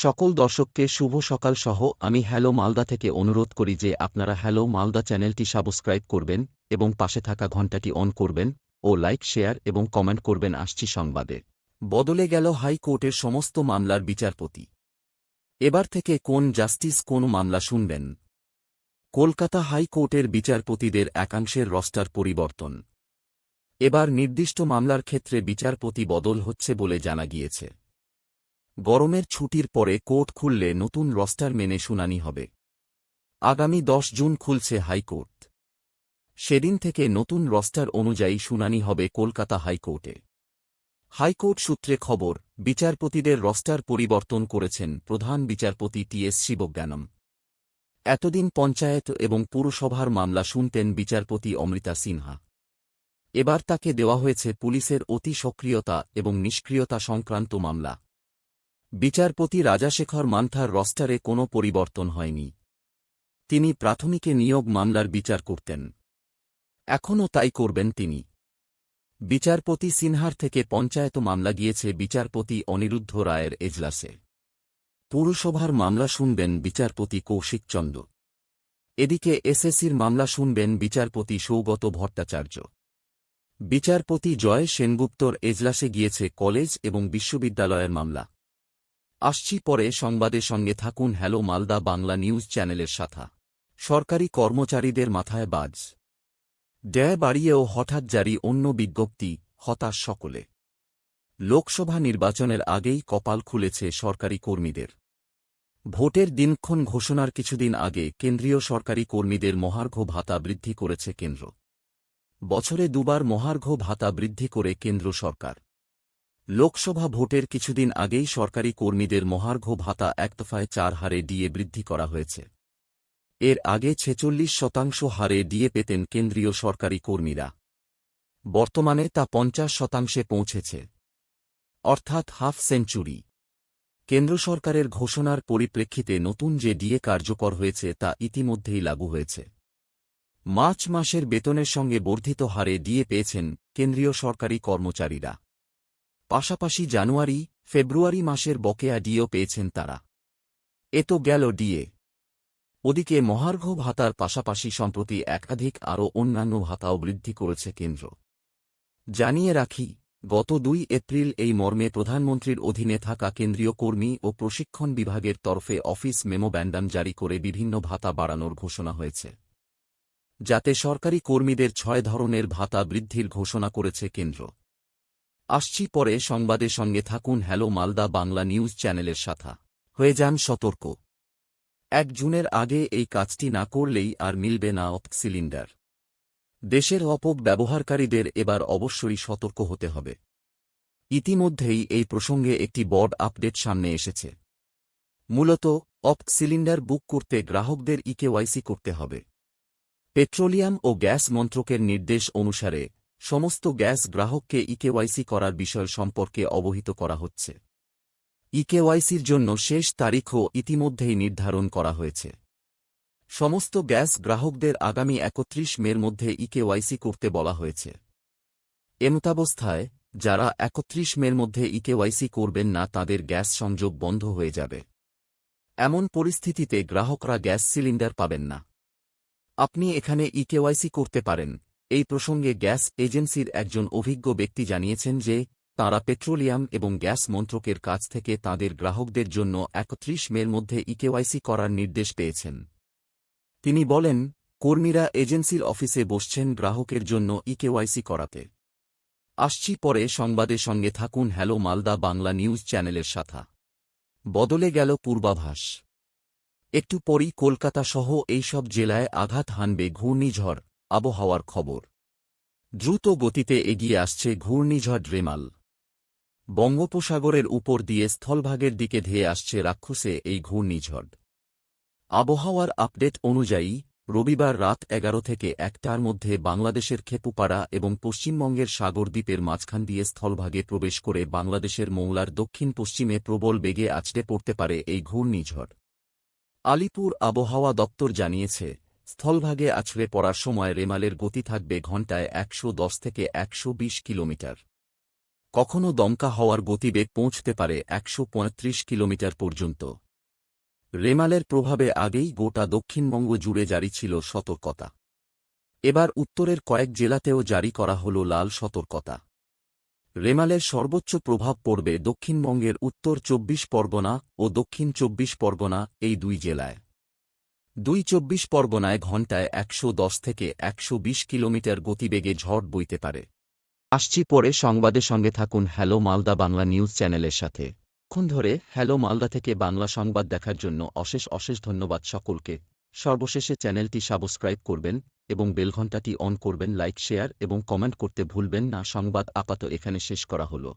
সকল দর্শককে শুভ সকাল সহ আমি হ্যালো মালদা থেকে অনুরোধ করি যে আপনারা হ্যালো মালদা চ্যানেলটি সাবস্ক্রাইব করবেন এবং পাশে থাকা ঘণ্টাটি অন করবেন ও লাইক, শেয়ার এবং কমেন্ট করবেন। আসছি সংবাদে। বদলে গেল হাইকোর্টের সমস্ত মামলার বিচারপতি। এবার থেকে কোন জাস্টিস, কোন মামলা শুনবেন? কলকাতা হাইকোর্টের বিচারপতিদের একাংশের রস্টার পরিবর্তন। এবার নির্দিষ্ট মামলার ক্ষেত্রে বিচারপতি বদল হচ্ছে বলে জানা গিয়েছে। গরমের ছুটির পরে কোর্ট খুললে নতুন রস্টার মেনে শুনানি হবে। আগামী দশ জুন খুলছে হাইকোর্ট। সেদিন থেকে নতুন রস্টার অনুযায়ী শুনানি হবে কলকাতা হাইকোর্টে। হাইকোর্ট সূত্রে খবর, বিচারপতিদের রস্টার পরিবর্তন করেছেন প্রধান বিচারপতি টি এস শিবজ্ঞানম। এতদিন পঞ্চায়েত এবং পুরসভার মামলা শুনতেন বিচারপতি অমৃতা সিনহা। এবার তাকে দেওয়া হয়েছে পুলিশের অতি সক্রিয়তা এবং নিষ্ক্রিয়তা সংক্রান্ত মামলা। বিচারপতি রাজাশেখর মান্থার রস্টারে কোনো পরিবর্তন হয়নি। তিনি প্রাথমিকে নিয়োগ মামলার বিচার করতেন। এখনও তাই করবেন তিনি। বিচারপতি সিনহার থেকে পঞ্চায়েত মামলা গিয়েছে বিচারপতি অনিরুদ্ধ রায়ের এজলাসে। পুরসভার মামলা শুনবেন বিচারপতি কৌশিক চন্দ্র এদিকে এসএসসির মামলা শুনবেন বিচারপতি সৌগত ভট্টাচার্য। বিচারপতি জয় সেনগুপ্তর এজলাসে গিয়েছে কলেজ এবং বিশ্ববিদ্যালয়ের মামলা। আসছি পরে সংবাদের সঙ্গে থাকুন হ্যালো মালদা বাংলা নিউজ চ্যানেলের সাথা। সরকারি কর্মচারীদের মাথায় বাজ। ব্যয় বাড়িয়েও হঠাৎ জারি অন্য বিজ্ঞপ্তি, হতাশ সকলে। লোকসভা নির্বাচনের আগেই কপাল খুলেছে সরকারি কর্মীদের। ভোটের দিনক্ষণ ঘোষণার কিছুদিন আগে কেন্দ্রীয় সরকারি কর্মীদের মহার্ঘ ভাতা বৃদ্ধি করেছে কেন্দ্র। বছরে দুবার মহার্ঘ ভাতা বৃদ্ধি করে কেন্দ্র সরকার। লোকসভা ভোটের কিছুদিন আগেই সরকারি কর্মীদের মহার্ঘ ভাতা একদফায় চার হারে ডিএ বৃদ্ধি করা হয়েছে। এর আগে ছেচল্লিশ শতাংশ হারে ডিএ পেতেন কেন্দ্রীয় সরকারি কর্মীরা। বর্তমানে তা পঞ্চাশ শতাংশে পৌঁছেছে। অর্থাৎ হাফ সেঞ্চুরি। কেন্দ্র সরকারের ঘোষণার পরিপ্রেক্ষিতে নতুন যে ডিএ কার্যকর হয়েছে তা ইতিমধ্যেই লাগু হয়েছে। মার্চ মাসের বেতনের সঙ্গে বর্ধিত হারে ডিএ পেয়েছেন কেন্দ্রীয় সরকারি কর্মচারীরা। পাশাপাশি জানুয়ারি, ফেব্রুয়ারি মাসের বকেয়া ডিও পেয়েছেন তারা। এ তো গেল ডিএ। ওদিকে মহার্ঘ ভাতার পাশাপাশি সম্প্রতি একাধিক আরও অন্যান্য ভাতাও বৃদ্ধি করেছে কেন্দ্র। জানিয়ে রাখি, গত দুই এপ্রিল এই মর্মে প্রধানমন্ত্রীর অধীনে থাকা কেন্দ্রীয় কর্মী ও প্রশিক্ষণ বিভাগের তরফে অফিস মেমো ব্যান্ডাম জারি করে বিভিন্ন ভাতা বাড়ানোর ঘোষণা হয়েছে। যাতে সরকারি কর্মীদের ছয় ধরনের ভাতা বৃদ্ধির ঘোষণা করেছে কেন্দ্র। আসছি পরে সংবাদের সঙ্গে থাকুন হ্যালো মালদা বাংলা নিউজ চ্যানেলের সাথা। হয়ে যান সতর্ক। এক জুনের আগে এই কাজটি না করলেই আর মিলবে না অপ সিলিন্ডার। দেশের অপক ব্যবহারকারীদের এবার অবশ্যই সতর্ক হতে হবে। ইতিমধ্যেই এই প্রসঙ্গে একটি বড় আপডেট সামনে এসেছে। মূলত অপ সিলিন্ডার বুক করতে গ্রাহকদের ইকেওয়াইসি করতে হবে। পেট্রোলিয়াম ও গ্যাস মন্ত্রকের নির্দেশ অনুসারে সমস্ত গ্যাস গ্রাহককে ইকেওয়াইসি করার বিষয় সম্পর্কে অবহিত করা হচ্ছে। ইকেওয়াইসির জন্য শেষ তারিখও ইতিমধ্যেই নির্ধারণ করা হয়েছে। সমস্ত গ্যাস গ্রাহকদের আগামী একত্রিশ মের মধ্যে ইকেওয়াইসি করতে বলা হয়েছে। এমতাবস্থায় যারা একত্রিশ মের মধ্যে ইকেওয়াইসি করবেন না, তাদের গ্যাস সংযোগ বন্ধ হয়ে যাবে। এমন পরিস্থিতিতে গ্রাহকরা গ্যাস সিলিন্ডার পাবেন না। আপনি এখানে ইকেওয়াইসি করতে পারেন। এই প্রসঙ্গে গ্যাস এজেন্সির একজন অভিজ্ঞ ব্যক্তি জানিয়েছেন যে, তাঁরা পেট্রোলিয়াম এবং গ্যাস মন্ত্রকের কাছ থেকে তাদের গ্রাহকদের জন্য একত্রিশ মের মধ্যে ইকেওয়াইসি করার নির্দেশ পেয়েছেন। তিনি বলেন, কর্মীরা এজেন্সির অফিসে বসছেন গ্রাহকের জন্য ইকেওয়াইসি করাতে। আসছি পরে সংবাদের সঙ্গে থাকুন হ্যালো মালদা বাংলা নিউজ চ্যানেলের সাথা বদলে গেল পূর্বাভাস। একটু পরই কলকাতা সহ এইসব জেলায় আঘাত হানবে ঘূর্ণিঝড়। আবহাওয়ার খবর। দ্রুত গতিতে এগিয়ে আসছে ঘূর্ণিঝড় রেমাল বঙ্গোপসাগরের উপর দিয়ে স্থলভাগের দিকে ধেয়ে আসছে রাক্ষসে এই ঘূর্ণিঝড়। আবহাওয়ার আপডেট অনুযায়ী, রবিবার রাত এগারো থেকে একটার মধ্যে বাংলাদেশের খেপুপাড়া এবং পশ্চিমবঙ্গের সাগরদ্বীপের মাঝখান দিয়ে স্থলভাগে প্রবেশ করে বাংলাদেশের মৌলার দক্ষিণ পশ্চিমে প্রবল বেগে আছড়ে পড়তে পারে এই ঘূর্ণিঝড়। আলিপুর আবহাওয়া দপ্তর জানিয়েছে স্থলভাগে আছড়ে পড়ার সময় রেমালের গতি থাকবে ঘণ্টায় একশো দশ থেকে একশো বিশ কিলোমিটার। কখনও দমকা হওয়ার গতিবেগ পৌঁছতে পারে একশো পঁয়ত্রিশ কিলোমিটার পর্যন্ত। রেমালের প্রভাবে আগেই গোটা দক্ষিণবঙ্গ জুড়ে জারি ছিল সতর্কতা। এবার উত্তরের কয়েক জেলাতেও জারি করা হল লাল সতর্কতা। রেমালের সর্বোচ্চ প্রভাব পড়বে দক্ষিণবঙ্গের উত্তর চব্বিশ পরগনা ও দক্ষিণ চব্বিশ পরগনা এই দুই জেলায়। দুই চব্বিশ পরগনায় ঘণ্টায় একশো দশ থেকে একশো বিশ কিলোমিটার গতিবেগে ঝড় বইতে পারে। আসছি পরে সংবাদের সঙ্গে থাকুন হ্যালো মালদা বাংলা নিউজ চ্যানেলের সাথে। ক্ষণ ধরে হ্যালো মালদা থেকে বাংলা সংবাদ দেখার জন্য অশেষ অশেষ ধন্যবাদ সকলকে। সর্বশেষে চ্যানেলটি সাবস্ক্রাইব করবেন এবং বেলঘণ্টাটি অন করবেন, লাইক, শেয়ার এবং কমেন্ট করতে ভুলবেন না। সংবাদ আপাত এখানে শেষ করা হলো।